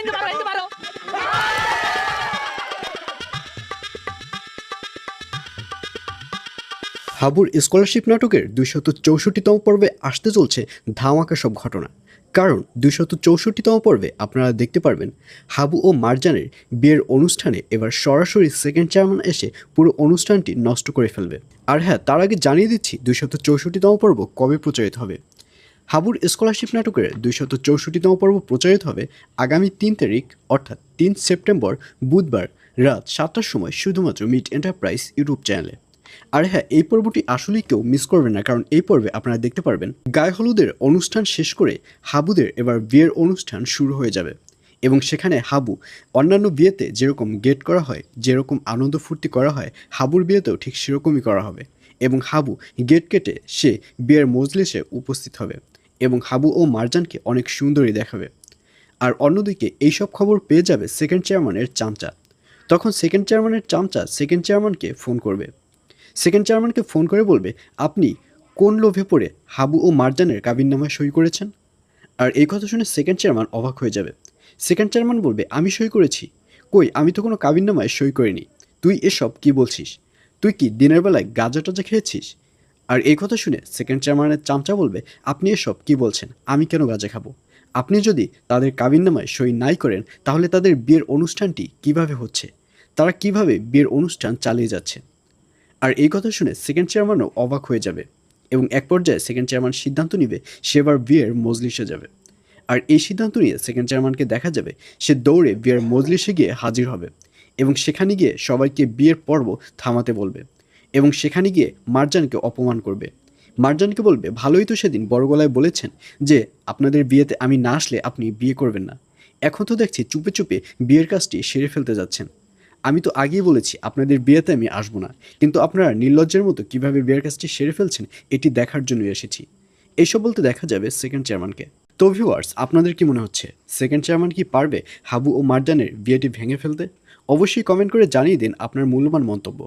এনে মারো এনে মারো হাবুর স্কলারশিপ নাটকের দুইশত চৌষট্টিতম পর্বে আসতে চলছে ধামাকা সব ঘটনা। কারণ দুইশত চৌষট্টিতম পর্বে আপনারা দেখতে পারবেন, হাবু ও মারজানের বিয়ের অনুষ্ঠানে এবার সরাসরি সেকেন্ড চেয়ারম্যান এসে পুরো অনুষ্ঠানটি নষ্ট করে ফেলবে। আর হ্যাঁ তার আগে জানিয়ে দিচ্ছি দুইশত চৌষট্টিতম পর্ব কবে প্রচারিত হবে। হাবুর স্কলারশিপ নাটকের দুইশত চৌষট্টিতম পর্ব প্রচারিত হবে আগামী তিন তারিখ, অর্থাৎ তিন সেপ্টেম্বর বুধবার রাত সাতটার সময় শুধুমাত্র মিট এন্টারপ্রাইজ ইউটিউব চ্যানেলে। আর হ্যাঁ এই পর্বটি আসলেই কেউ মিস করবেন না, কারণ এই পর্বে আপনারা দেখতে পারবেন গায়ে হলুদের অনুষ্ঠান শেষ করে হাবুদের এবার বিয়ের অনুষ্ঠান শুরু হয়ে যাবে। এবং সেখানে হাবু অন্যান্য বিয়েতে যেরকম গেট করা হয়, যেরকম আনন্দ ফুর্তি করা হয়, হাবুর বিয়েতেও ঠিক সেরকমই করা হবে। এবং হাবু গেট কেটে সে বিয়ের মজলিসে উপস্থিত হবে। এবং হাবু ও মারজানকে অনেক সুন্দরী দেখাবে। আর অন্যদিকে এইসব খবর পেয়ে যাবে সেকেন্ড চেয়ারম্যানের চামচা। তখন সেকেন্ড চেয়ারম্যানের চামচা সেকেন্ড চেয়ারম্যানকে ফোন করবে। সেকেন্ড চেয়ারম্যানকে ফোন করে বলবে, আপনি কোন লোভে পড়ে হাবু ও মারজানের কাবিননামায় সই করেছেন? আর এই কথা শুনে সেকেন্ড চেয়ারম্যান অবাক হয়ে যাবে। সেকেন্ড চেয়ারম্যান বলবে, আমি সই করেছি। কই, আমি তো কোনো কাবিননামায় সই করিনি। তুই এসব কি বলছিস? তুই কি দিনের বেলায় গাঁজা টাজা খেয়েছিস? আর এই কথা শুনে সেকেন্ড চেয়ারম্যানের চামচা বলবে, আপনি এসব কি বলছেন? আমি কেন গাঁজা খাব? আপনি যদি তাদের কাবিননামায় সই নাই করেন, তাহলে তাদের বিয়ের অনুষ্ঠানটি কীভাবে হচ্ছে? তারা কীভাবে বিয়ের অনুষ্ঠান চালিয়ে যাচ্ছে? আর এই কথা শুনে সেকেন্ড চেয়ারম্যানও অবাক হয়ে যাবে এবং এক পর্যায়ে সেকেন্ড চেয়ারম্যান সিদ্ধান্ত নিবে, সে এবার বিয়ের মজলিসে যাবে। আর এই সিদ্ধান্ত নিয়ে সেকেন্ড চেয়ারম্যানকে দেখা যাবে, সে দৌড়ে বিয়ের মজলিসে গিয়ে হাজির হবে এবং সেখানে গিয়ে সবাইকে বিয়ের পর্ব থামাতে বলবে। এবং সেখানে গিয়ে মারজানকে অপমান করবে। মারজানকে বলবে, ভালোই তো সেদিন বড় গলায় বলেছেন যে, আপনাদের বিয়েতে আমি না আসলে আপনি বিয়ে করবেন না। এখন তো দেখছি চুপে চুপে বিয়ের কাজটি সেরে ফেলতে যাচ্ছেন। আমি তো আগেই বলেছি, আপনাদের বিয়েতে আমি আসব না। কিন্তু আপনারা নির্লজ্জের মতো কীভাবে বিয়ের কাজটি সেরে ফেলছেন, এটি দেখার জন্যই এসেছি। এইসব বলতে দেখা যাবে সেকেন্ড চেয়ারম্যানকে। তো ভিউয়ার্স, আপনাদের কি মনে হচ্ছে, সেকেন্ড চেয়ারম্যান কি পারবে হাবু ও মারজানের বিয়েটি ভেঙে ফেলতে? অবশ্যই কমেন্ট করে জানিয়ে দিন আপনার মূল্যবান মন্তব্য।